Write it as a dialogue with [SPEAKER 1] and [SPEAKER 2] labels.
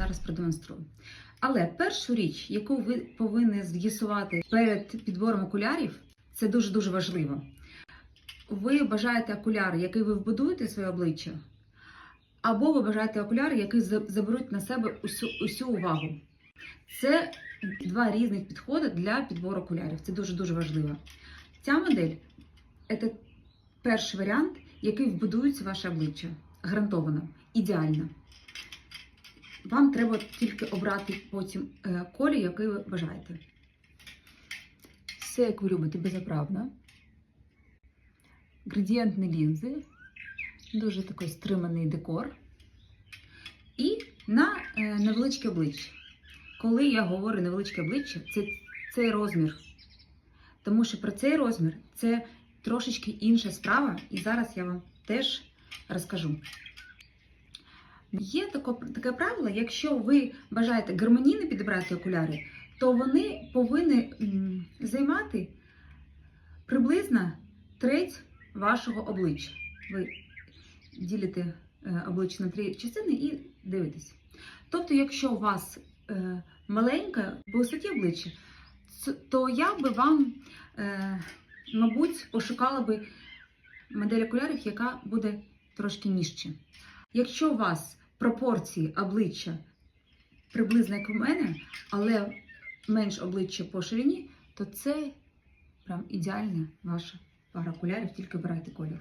[SPEAKER 1] зараз продемонструю. Але першу річ, яку ви повинні з'ясувати перед підбором окулярів, це дуже-дуже важливо. Ви бажаєте окуляри, який ви вбудуєте своє обличчя, або ви бажаєте окуляри, які заберуть на себе усю, усю увагу. Це два різних підходи для підбору окулярів. Це дуже-дуже важливо. Ця модель це перший варіант, який вбудується ваше обличчя. Гарантовано, ідеально. Вам треба тільки обрати потім е, колір, який ви бажаєте. Все, як ви любите, безоправно. Градієнтні лінзи, дуже такий стриманий декор. І на е, невеличке обличчя. Коли я говорю невеличке обличчя, це цей розмір. Тому що про цей розмір це трошечки інша справа, і зараз я вам теж розкажу. Є тако, таке правило, якщо ви бажаєте гармонійно підібрати окуляри, то вони повинні займати приблизно треть вашого обличчя. Ви ділите е, обличчя на три частини і дивитесь. Тобто, якщо у вас е, маленьке по висоті обличчя, то я би вам, е, мабуть, пошукала би модель окулярів, яка буде трошки нижче. Якщо у вас пропорції обличчя приблизно як у мене, але менш обличчя по ширині, то це прям ідеальна ваша пара окулярів, тільки обирайте колір.